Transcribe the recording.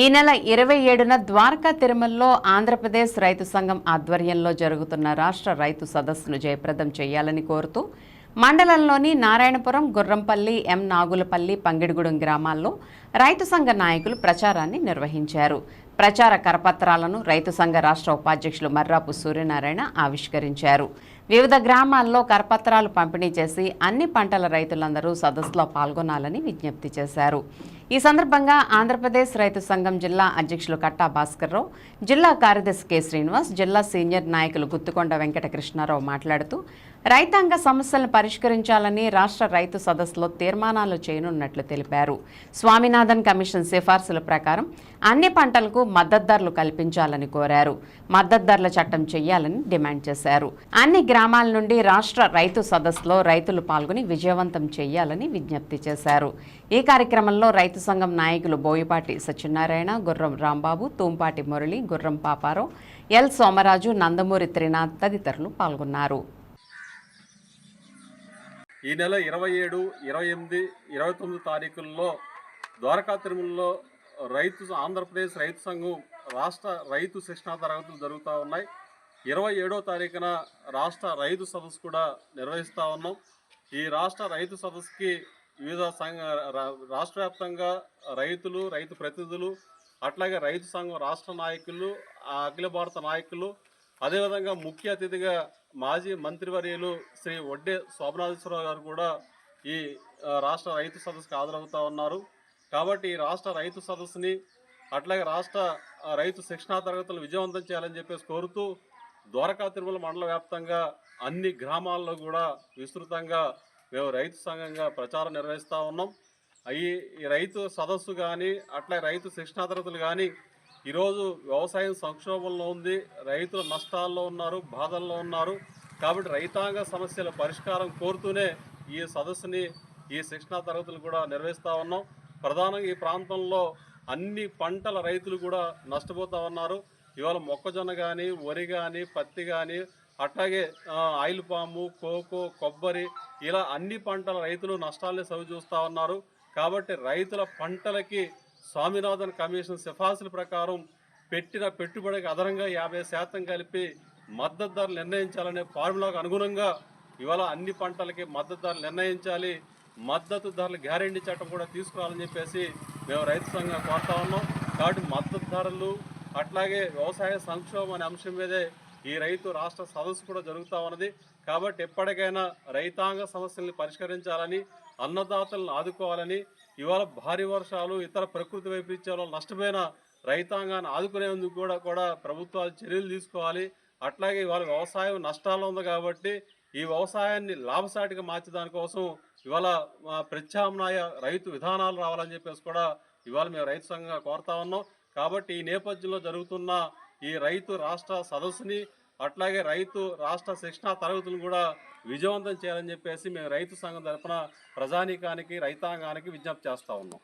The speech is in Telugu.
ఈ నెల ఇరవై ఏడున ద్వారకా తిరుమలలో ఆంధ్రప్రదేశ్ రైతు సంఘం ఆధ్వర్యంలో జరుగుతున్న రాష్ట్ర రైతు సదస్సును జయప్రదం చేయాలని కోరుతూ మండలంలోని నారాయణపురం గుర్రంపల్లి ఎం నాగులపల్లి పంగిడిగూడెం గ్రామాల్లో రైతు సంఘ నాయకులు ప్రచారాన్ని నిర్వహించారు. ప్రచార కరపత్రాలను రైతు సంఘ రాష్ట్ర ఉపాధ్యక్షులు మర్రాపు సూర్యనారాయణ ఆవిష్కరించారు. వివిధ గ్రామాల్లో కరపత్రాలు పంపిణీ చేసి అన్ని పంటల రైతులందరూ సదస్సులో పాల్గొనాలని విజ్ఞప్తి చేశారు. ఈ సందర్భంగా ఆంధ్రప్రదేశ్ రైతు సంఘం జిల్లా అధ్యక్షులు కట్టా భాస్కర్రావు జిల్లా కార్యదర్శి కె శ్రీనివాస్ జిల్లా సీనియర్ నాయకులు గుత్తుకొండ వెంకటకృష్ణారావు మాట్లాడుతూ రైతాంగ సమస్యలను పరిష్కరించాలని రాష్ట్ర రైతు సదస్సులో తీర్మానాలు చేయనున్నట్లు తెలిపారు. స్వామినాథన్ కమిషన్ సిఫార్సుల ప్రకారం అన్ని పంటలకు మద్దతు ధరలు కల్పించాలని కోరారు. మద్దతు ధరల చట్టం చేయాలని డిమాండ్ చేశారు. అన్ని గ్రామాల నుండి రాష్ట్ర రైతు సదస్సులో రైతులు పాల్గొని విజయవంతం చేయాలని విజ్ఞప్తి చేశారు. ఈ కార్యక్రమంలో రైతు సంఘం నాయకులు బోయపాటి సత్యనారాయణ గుర్రం రాంబాబు తూంపాటి మురళి గుర్రం పాపారావు ఎల్ సోమరాజు నందమూరి త్రినాథ్ తదితరులు పాల్గొన్నారు. ఈ నెల ఇరవై ఏడు ఇరవై ఎనిమిది ఇరవై తొమ్మిది తారీఖుల్లో ద్వారకా తిరుమలలో రైతు ఆంధ్రప్రదేశ్ రైతు సంఘం రాష్ట్ర రైతు శిక్షణా తరగతులు జరుగుతూ ఉన్నాయి. ఇరవై ఏడో తారీఖున రాష్ట్ర రైతు సదస్సు కూడా నిర్వహిస్తూ ఉన్నాం. ఈ రాష్ట్ర రైతు సదస్సుకి వివిధ సంఘ రా- రాష్ట్ర వ్యాప్తంగా రైతులు రైతు ప్రతినిధులు అట్లాగే రైతు సంఘం రాష్ట్ర నాయకులు అఖిల భారత నాయకులు అదేవిధంగా ముఖ్య అతిథిగా మాజీ మంత్రివర్యులు శ్రీ వడ్డే శోభనాథేశ్వరరావు గారు కూడా ఈ రాష్ట్ర రైతు సదస్సుకు హాజరవుతూ ఉన్నారు. కాబట్టి ఈ రాష్ట్ర రైతు సదస్సుని అట్లాగే రాష్ట్ర రైతు శిక్షణా తరగతులు విజయవంతం చేయాలని చెప్పేసి కోరుతూ ద్వారకా తిరుమల మండల వ్యాప్తంగా అన్ని గ్రామాల్లో కూడా విస్తృతంగా మేము రైతు సంఘంగా ప్రచారం నిర్వహిస్తూ ఉన్నాం. అవి ఈ రైతు సదస్సు కానీ అట్లా రైతు శిక్షణా తరగతులు కానీ ఈరోజు వ్యవసాయం సంక్షోభంలో ఉంది. రైతులు నష్టాల్లో ఉన్నారు బాధల్లో ఉన్నారు. కాబట్టి రైతాంగ సమస్యల పరిష్కారం కోరుతూనే ఈ సదస్సుని ఈ శిక్షణా తరగతులు కూడా నిర్వహిస్తూ ఉన్నాం. ప్రధానంగా ఈ ప్రాంతంలో అన్ని పంటల రైతులు కూడా నష్టపోతూ ఉన్నారు. ఇవాళ మొక్కజొన్న కానీ వరి కానీ పత్తి కానీ అట్లాగే ఆయిల్ పాము కోకో కొబ్బరి ఇలా అన్ని పంటల రైతులు నష్టాలని సవి చూస్తూ ఉన్నారు. కాబట్టి రైతుల పంటలకి స్వామినాథన్ కమిషన్ సిఫార్సుల ప్రకారం పెట్టిన పెట్టుబడికి అదనంగా యాభై శాతం కలిపి మద్దతు ధరలు నిర్ణయించాలనే ఫార్ములాకు అనుగుణంగా ఇవాళ అన్ని పంటలకి మద్దతు ధరలు నిర్ణయించాలి. మద్దతు ధరలు గ్యారెంటీ చట్టం కూడా తీసుకురావాలని చెప్పేసి మేము రైతు సంఘం కోరుతా ఉన్నాం. కాబట్టి మద్దతు ధరలు అట్లాగే వ్యవసాయ సంక్షోభం అనే అంశం మీదే ఈ రైతు రాష్ట్ర సదస్సు కూడా జరుగుతూ ఉన్నది. కాబట్టి ఎప్పటికైనా రైతాంగ సమస్యల్ని పరిష్కరించాలని అన్నదాతలను ఆదుకోవాలని ఇవాళ భారీ వర్షాలు ఇతర ప్రకృతి వైపరీత్యాలు నష్టపోయిన రైతాంగాన్ని ఆదుకునేందుకు కూడా కూడా ప్రభుత్వాలు చర్యలు తీసుకోవాలి. అట్లాగే ఇవాళ వ్యవసాయం నష్టాల్లో ఉంది కాబట్టి ఈ వ్యవసాయాన్ని లాభసాటిగా మార్చడానికోసం ఇవాళ ప్రత్యామ్నాయ రైతు విధానాలు రావాలని చెప్పేసి కూడా ఇవాళ మేము రైతు సంఘంగా కోరుతా ఉన్నాం. కాబట్టి ఈ నేపథ్యంలో జరుగుతున్న ఈ రైతు రాష్ట్ర సదస్సుని అట్లాగే రైతు రాష్ట్ర శిక్షణా తరగతులను కూడా విజయవంతం చేయాలని చెప్పేసి మేము రైతు సంఘం తరఫున ప్రజానీకానికి రైతాంగానికి విజ్ఞప్తి చేస్తూ ఉన్నాం.